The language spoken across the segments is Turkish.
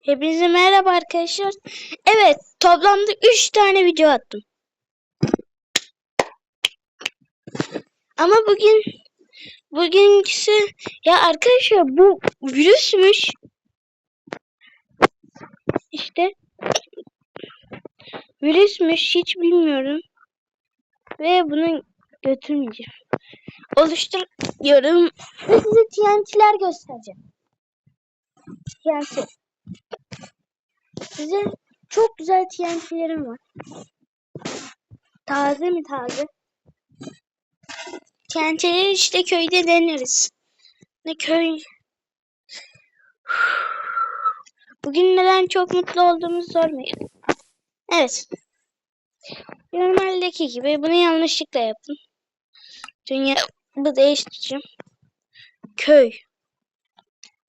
Hepinize merhaba arkadaşlar. Evet, toplamda 3 tane video attım. Ama bugün bugünküsü ya arkadaşlar bu virüsmüş. İşte virüsmüş hiç bilmiyorum. Ve bunu götürmeyeceğim. Oluştur diyorum ve size TNT'ler göstereceğim. TNT. Size çok güzel TNT'lerim var. Taze mi taze? TNT'leri işte köyde deneriz. Ne köy? Bugün neden çok mutlu olduğumuzu sormayın. Evet. Normaldeki gibi bunu yanlışlıkla yaptım. Dünya bu değiştireceğim. Köy.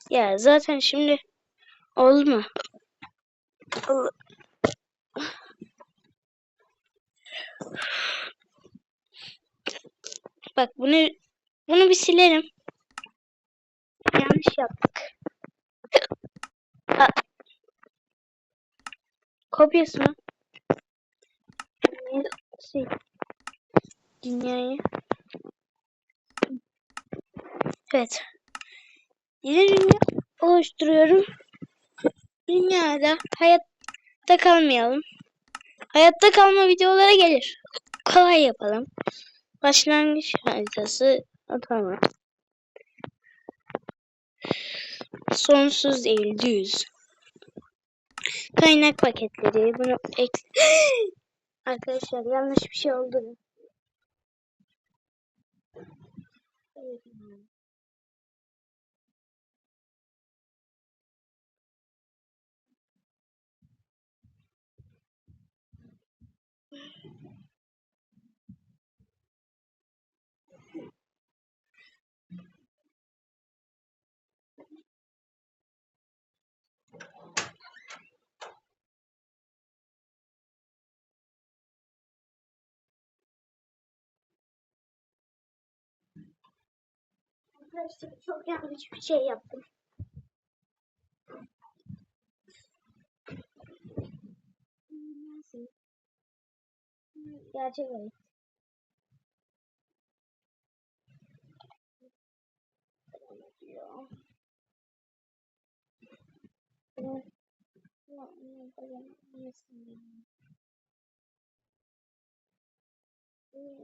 Ya zaten şimdi oldu mu? Bak bunu bunu bir silerim. Yanlış yaptık. Aa. Kopyası mı? Şey, dünyayı. Evet. Yeni dünya oluşturuyorum. Dünyada hayatta kalmayalım. Hayatta kalma videoları gelir. Kolay yapalım. Başlangıç haritası atama. Sonsuz değil düz. Kaynak paketleri bunu ek Arkadaşlar yanlış bir şey oldu. Arkadaşlar çok yanlış bir şey yaptım. Gerçek oyun.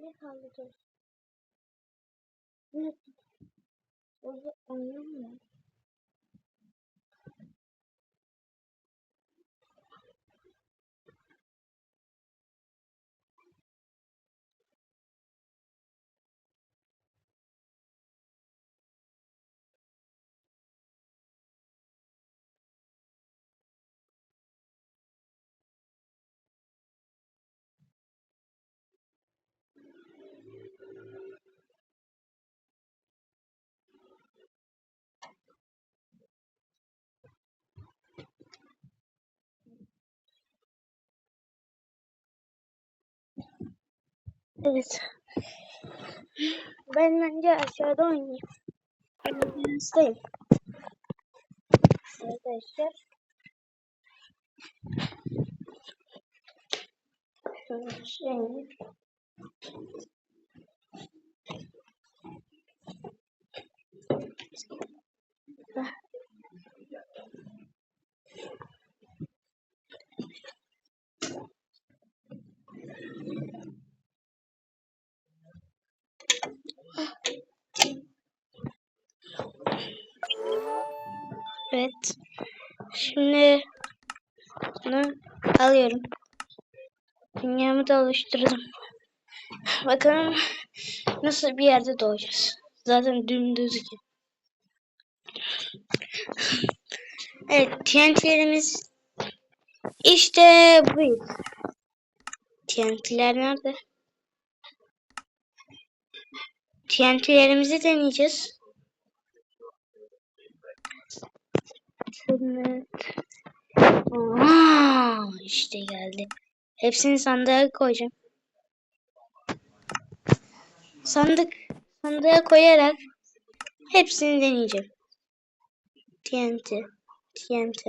Ne kaldı dur. Ne? Orada anlamıyorum. Evet. Ben bence aşağıda oynayayım. Hastayım. Arkadaşlar. Şöyle şey. Evet. Şimdi bunu alıyorum. Dünyamı da oluşturdum. Bakalım nasıl bir yerde doğacağız. Zaten dümdüz ki. Evet TNT'lerimiz işte bu. TNT'ler nerede? TNT'lerimizi deneyeceğiz. Sınıf. İşte geldi. Hepsini sandığa koyacağım. Sandık sandığa koyarak hepsini deneyeceğim. TNT, TNT,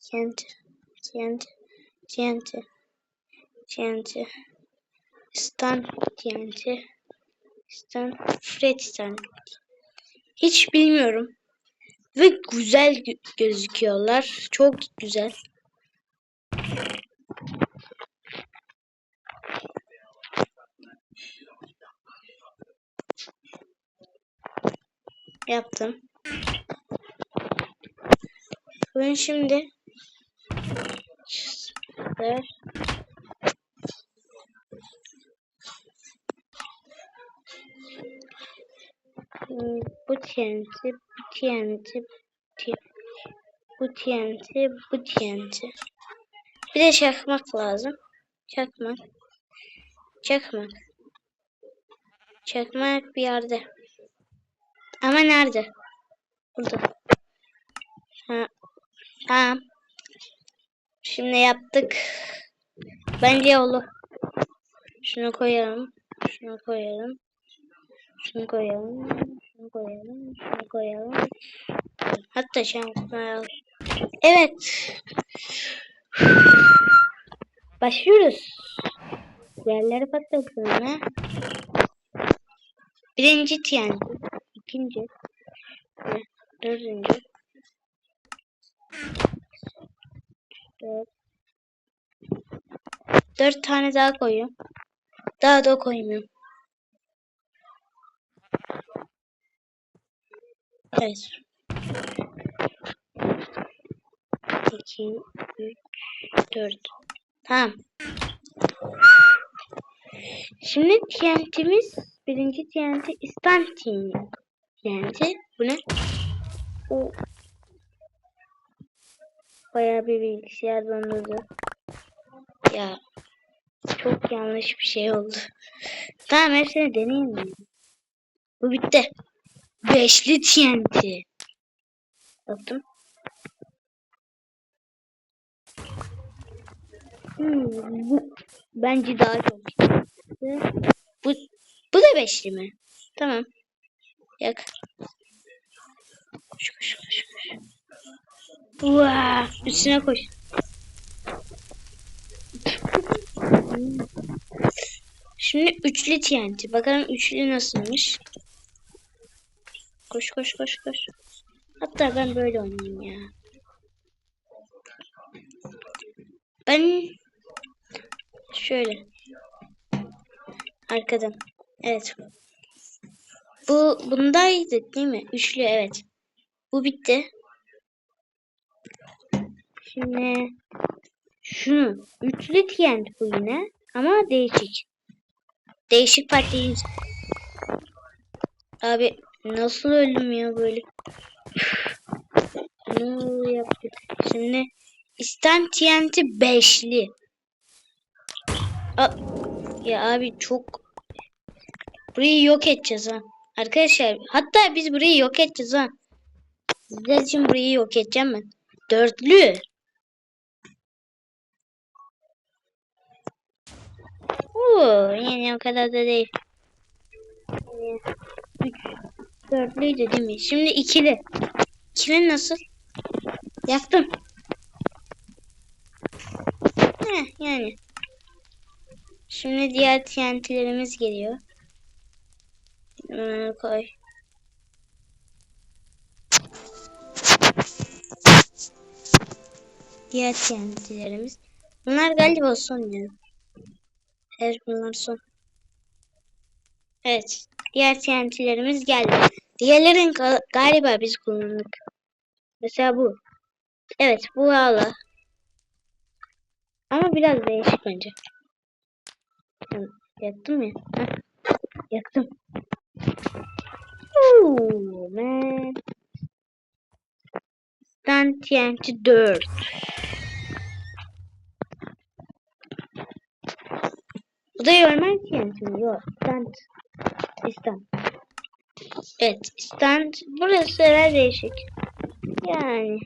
TNT. TNT. TNT. TNT. Stan TNT. Stan. Fred Stan. Hiç bilmiyorum. Ve güzel gö- gözüküyorlar. Çok güzel. Yaptım. Ben şimdi. Hmm, Bu TNT, bu TNT, bu TNT, bu TNT. Bir de çakmak lazım. Çakmak. Çakmak. Çakmak bir yerde. Ama nerede? Burada. Ha. Tamam. Şimdi yaptık. Bence olur. Şunu koyalım. Şunu koyalım. Şunu koyalım. Şunu koyalım. Şunu koyalım. Hatta şanslar. Evet. Başlıyoruz. Yerleri patlatalım. Birinci TNT. İkinci, ve Dördüncü. Dört. Dört tane daha koyuyorum. Daha da koymuyorum. Evet. 2, 3, 4. Tamam. Şimdi TNT'miz birinci TNT instant TNT. Bu ne? O bayağı bir bilgisayar dondurdu. Ya çok yanlış bir şey oldu. Tamam hepsini deneyeyim. Bu bitti. Beşli TNT. Baktım. Hmm, bu bence daha çok. Bu bu da beşli mi? Tamam. Yak. Koş koş koş koş. Vaa, üstüne koş. Şimdi üçlü TNT. Bakalım üçlü nasılmış. Koş koş koş koş. Hatta ben böyle oynayayım ya. Ben şöyle arkadan. Evet. Bu bundaydı değil mi? Üçlü evet. Bu bitti. Şimdi şunu üçlü TNT bu yine ama değişik. Değişik patlayınca. Abi nasıl öldüm ya böyle? ne yaptık? Şimdi İstan TNT beşli. A ya abi çok burayı yok edeceğiz ha. Arkadaşlar hatta biz burayı yok edeceğiz ha. Sizler için burayı yok edeceğim ben. Dörtlü. Oo, yani o kadar da değil. Üç, dörtlüydü değil mi? Şimdi ikili. İkili nasıl? Yaktım. Heh, yani. Şimdi diğer TNT'lerimiz geliyor. Koy. Diğer TNT'lerimiz. Bunlar galiba son ya. Evet bunlar son. Evet. Diğer TNT'lerimiz geldi. Diğerlerin ga- galiba biz kullandık. Mesela bu. Evet bu ağla. Ama biraz değişik bence. Yaktım ya. Heh, Yaktım. Ooh, man. Stan TNT 4. Bu da yorman TNT mi? Yok. Stan. Stan. Evet. Stand. Burası biraz değişik. Yani.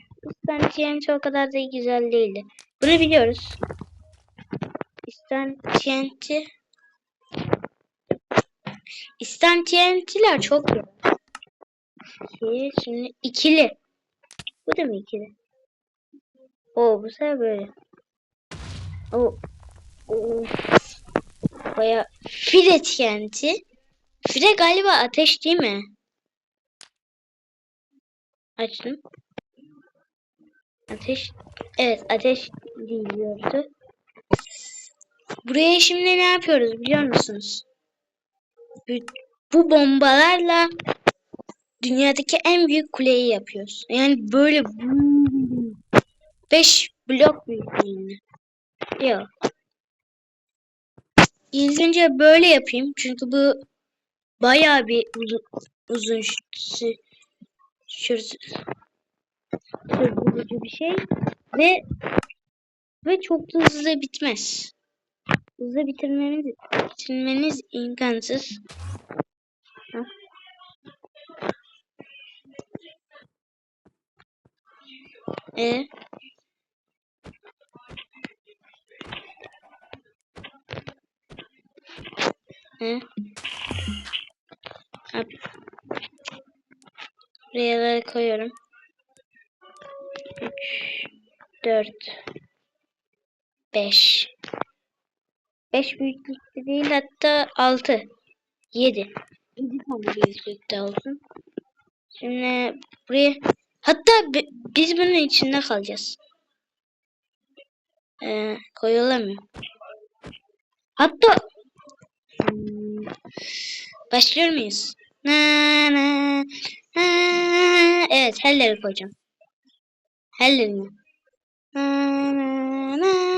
Stand TNT o kadar da güzel değildi. Bunu biliyoruz. İstan TNT İstan TNT'ler çok iyi. İki, şimdi ikili. Bu da mı ikili? O bu sefer böyle. O. o. Baya fire TNT. Fire galiba ateş değil mi? Açtım. Ateş. Evet ateş diyordu. Buraya şimdi ne yapıyoruz biliyor musunuz? Bu, bombalarla dünyadaki en büyük kuleyi yapıyoruz. Yani böyle 5 blok büyüklüğünde. Yok. İlk önce böyle yapayım. Çünkü bu bayağı bir uzun, uzun sü- sür- sürdürücü bir şey. Ve ve çok hızlı bitmez. Hızlı bitirmeniz, bitirmeniz imkansız. Hah. E E Hop. Buraya koyuyorum. 3 4 5 5 büyüklükte değil hatta 6 7 7 tane büyüklükte olsun. Şimdi buraya hatta bi- biz bunun içinde kalacağız. Ee, koyulamıyor. Hatta Hmm, başlıyor muyuz? Na, na, na. Evet helleri koyacağım. Hellerini. Na, na, na.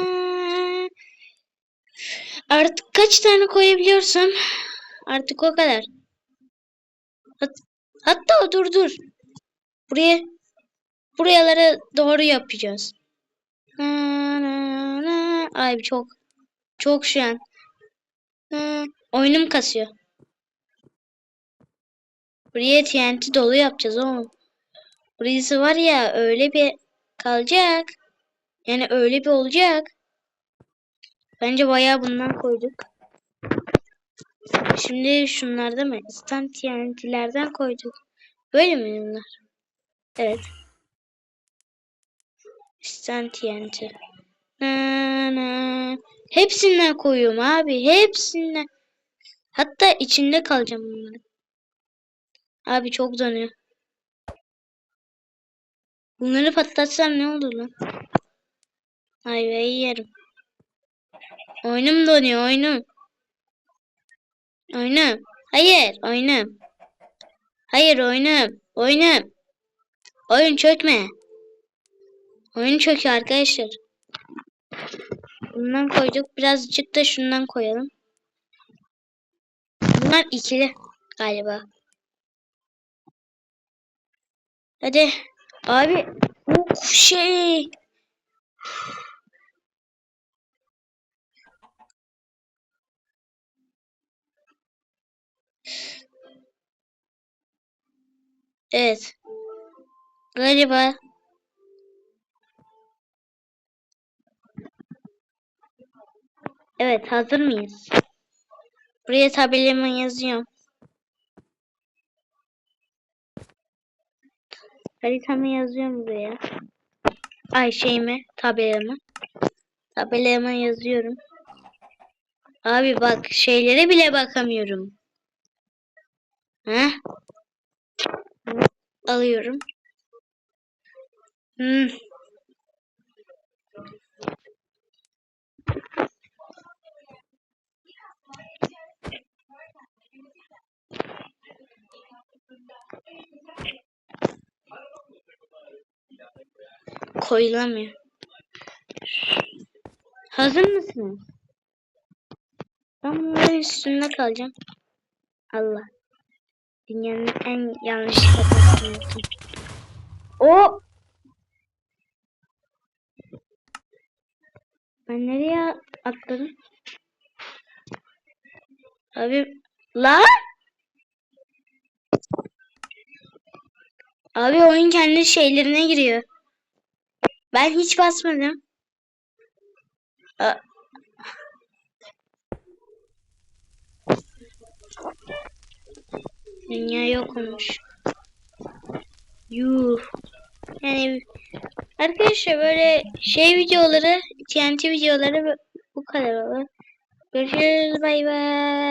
Artık kaç tane koyabiliyorsam artık o kadar. Hat- hatta dur dur. Buraya buralara doğru yapacağız. Ay çok çok şu an. Oyunum kasıyor. Buraya TNT dolu yapacağız oğlum. Burası var ya öyle bir kalacak. Yani öyle bir olacak. Bence bayağı bundan koyduk. Şimdi şunlarda mı? İstan TNT'lerden koyduk. Böyle mi bunlar? Evet. İstan TNT. Na. Hepsinden koyuyorum abi. Hepsinden. Hatta içinde kalacağım bunların. Abi çok donuyor. Bunları patlatsam ne olur lan? Ayvayı yerim. Oyunum donuyor oyunum. Oyunum. Hayır oyunum. Hayır oyunum. Oyunum. Oyun çökme. Oyun çöküyor arkadaşlar. Bundan koyduk. Birazcık da şundan koyalım. Bunlar ikili galiba. Hadi. Abi bu şey Evet. Galiba. Evet hazır mıyız? Buraya tabelamı yazıyorum. Haritamı yazıyorum buraya. Ay şeyimi, tabelamı. Tabelama yazıyorum. Abi bak şeylere bile bakamıyorum. Heh. Alıyorum. Hmm. Koyulamıyor. Hazır mısınız? Ben bunların üstünde kalacağım. Allah. Dünyanın en yanlış kafasını. O Ben nereye atladım? Abi la Abi oyun kendi şeylerine giriyor. Ben hiç basmadım. A Dünya yok olmuş. Yuh. Yani Arkadaşlar böyle şey videoları, TNT videoları bu- kadar olur. Görüşürüz bay bay.